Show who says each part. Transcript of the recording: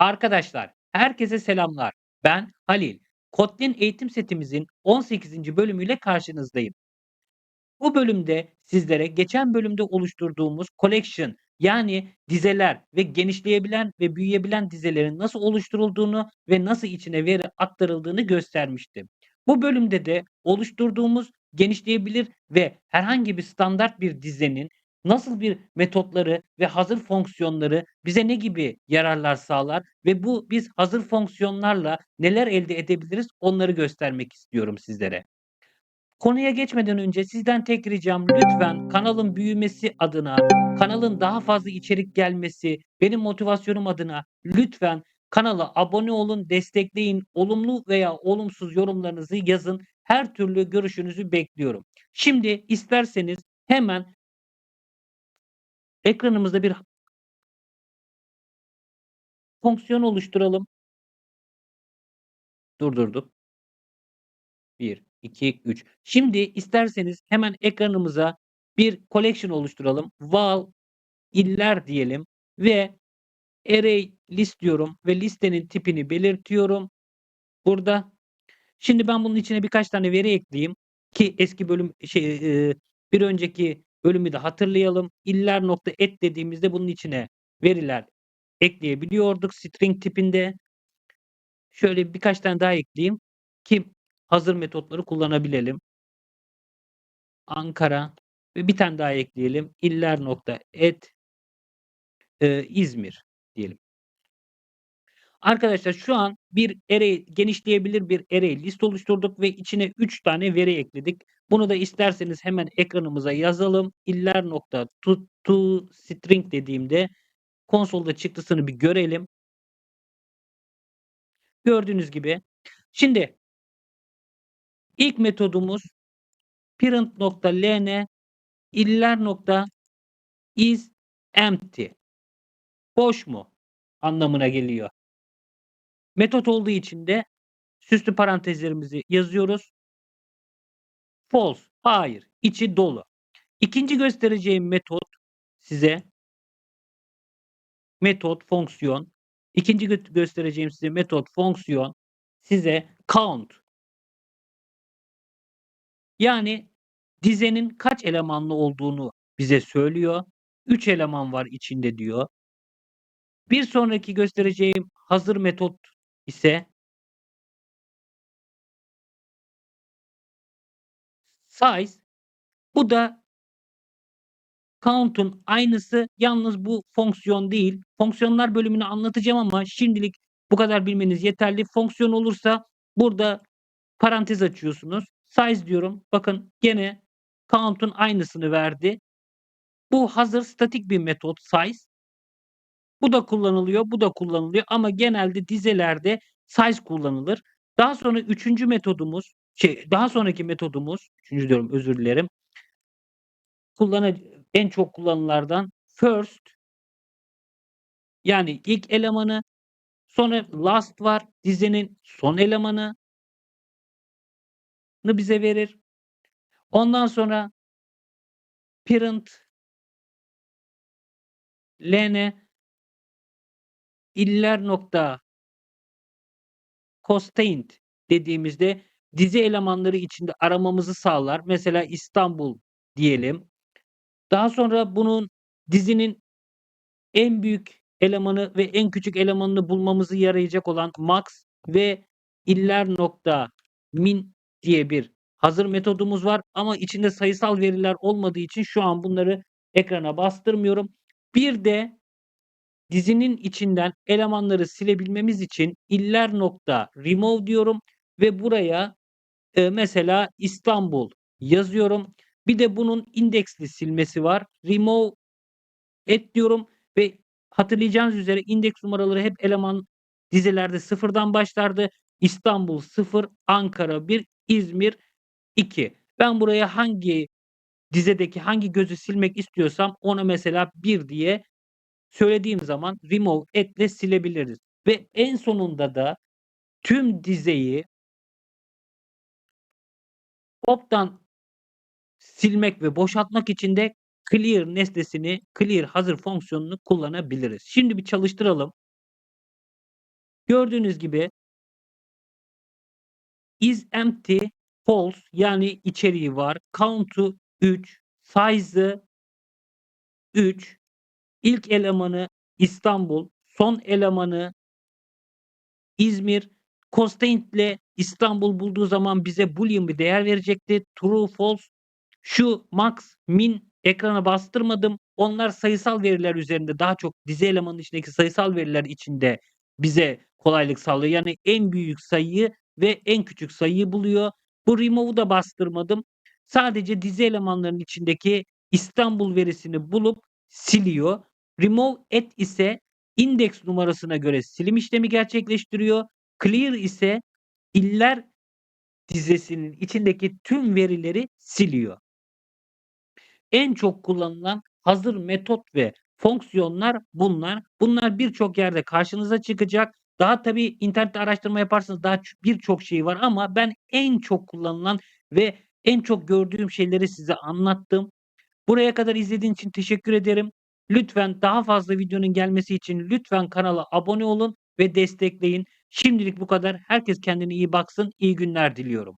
Speaker 1: Arkadaşlar, herkese selamlar. Ben Halil. Kotlin eğitim setimizin 18. bölümüyle karşınızdayım. Bu bölümde sizlere geçen bölümde oluşturduğumuz collection yani dizeler ve genişleyebilen ve büyüyebilen dizelerin nasıl oluşturulduğunu ve nasıl içine veri aktarıldığını göstermiştim. Bu bölümde de oluşturduğumuz genişleyebilir ve herhangi bir standart bir dizenin nasıl bir metotları ve hazır fonksiyonları bize ne gibi yararlar sağlar ve bu biz hazır fonksiyonlarla neler elde edebiliriz onları göstermek istiyorum sizlere. Konuya geçmeden önce sizden tek ricam lütfen kanalın büyümesi adına, kanalın daha fazla içerik gelmesi, benim motivasyonum adına lütfen kanala abone olun, destekleyin. Olumlu veya olumsuz yorumlarınızı yazın. Her türlü görüşünüzü bekliyorum. Şimdi isterseniz hemen ekranımızda bir fonksiyon oluşturalım. Durdurduk. 1, 2, 3. Şimdi isterseniz hemen ekranımıza bir collection oluşturalım. Val iller diyelim ve array list diyorum ve listenin tipini belirtiyorum. Burada. Şimdi ben bunun içine birkaç tane veri ekleyeyim ki eski bölüm şey bir önceki bölümü de hatırlayalım. İller nokta et dediğimizde bunun içine veriler ekleyebiliyorduk string tipinde. Şöyle birkaç tane daha ekleyeyim ki hazır metotları kullanabilelim. Ankara ve bir tane daha ekleyelim. İller nokta et e, İzmir diyelim. Arkadaşlar şu an bir array genişleyebilir bir array list oluşturduk ve içine 3 tane veri ekledik. Bunu da isterseniz hemen ekranımıza yazalım. İller nokta to, to string dediğimde konsolda çıktısını bir görelim. Gördüğünüz gibi. Şimdi ilk metodumuz parent nokta ln iller nokta is empty. Boş mu? Anlamına geliyor. Metot olduğu için de süslü parantezlerimizi yazıyoruz. False. Hayır. içi dolu. İkinci göstereceğim metot size metot fonksiyon. İkinci gö göstereceğim size metot fonksiyon size count. Yani dizenin kaç elemanlı olduğunu bize söylüyor. 3 eleman var içinde diyor. Bir sonraki göstereceğim hazır metot ise size bu da count'un aynısı yalnız bu fonksiyon değil. Fonksiyonlar bölümünü anlatacağım ama şimdilik bu kadar bilmeniz yeterli. Fonksiyon olursa burada parantez açıyorsunuz. Size diyorum. Bakın gene count'un aynısını verdi. Bu hazır statik bir metot size. Bu da kullanılıyor, bu da kullanılıyor ama genelde dizelerde size kullanılır. Daha sonra üçüncü metodumuz, şey, daha sonraki metodumuz, üçüncü diyorum özür dilerim. Kullanı en çok kullanılardan first yani ilk elemanı, sonra last var, dizenin son elemanı bize verir. Ondan sonra parent ln iller nokta constraint dediğimizde dizi elemanları içinde aramamızı sağlar. Mesela İstanbul diyelim. Daha sonra bunun dizinin en büyük elemanı ve en küçük elemanını bulmamızı yarayacak olan max ve iller nokta min diye bir hazır metodumuz var ama içinde sayısal veriler olmadığı için şu an bunları ekrana bastırmıyorum. Bir de dizinin içinden elemanları silebilmemiz için iller nokta remove diyorum ve buraya e, mesela İstanbul yazıyorum. Bir de bunun indeksli silmesi var. Remove et diyorum ve hatırlayacağınız üzere indeks numaraları hep eleman dizelerde sıfırdan başlardı. İstanbul 0, Ankara 1, İzmir 2. Ben buraya hangi dizedeki hangi gözü silmek istiyorsam ona mesela 1 diye söylediğim zaman remove etle silebiliriz. Ve en sonunda da tüm dizeyi pop'tan silmek ve boşaltmak için de clear nesnesini, clear hazır fonksiyonunu kullanabiliriz. Şimdi bir çalıştıralım. Gördüğünüz gibi is empty, false yani içeriği var. Count'u 3, size'ı 3, ilk elemanı İstanbul, son elemanı İzmir, constraint'le İstanbul bulduğu zaman bize boolean bir değer verecekti. True, false. Şu max, min ekrana bastırmadım. Onlar sayısal veriler üzerinde daha çok dizi elemanının içindeki sayısal veriler içinde bize kolaylık sağlıyor. Yani en büyük sayıyı ve en küçük sayıyı buluyor. Bu remove'u da bastırmadım. Sadece dizi elemanlarının içindeki İstanbul verisini bulup siliyor. Remove at ise indeks numarasına göre silim işlemi gerçekleştiriyor. Clear ise iller dizesinin içindeki tüm verileri siliyor. En çok kullanılan hazır metot ve fonksiyonlar bunlar. Bunlar birçok yerde karşınıza çıkacak. Daha tabii internette araştırma yaparsanız daha birçok şey var ama ben en çok kullanılan ve en çok gördüğüm şeyleri size anlattım. Buraya kadar izlediğin için teşekkür ederim. Lütfen daha fazla videonun gelmesi için lütfen kanala abone olun ve destekleyin. Şimdilik bu kadar. Herkes kendine iyi baksın. İyi günler diliyorum.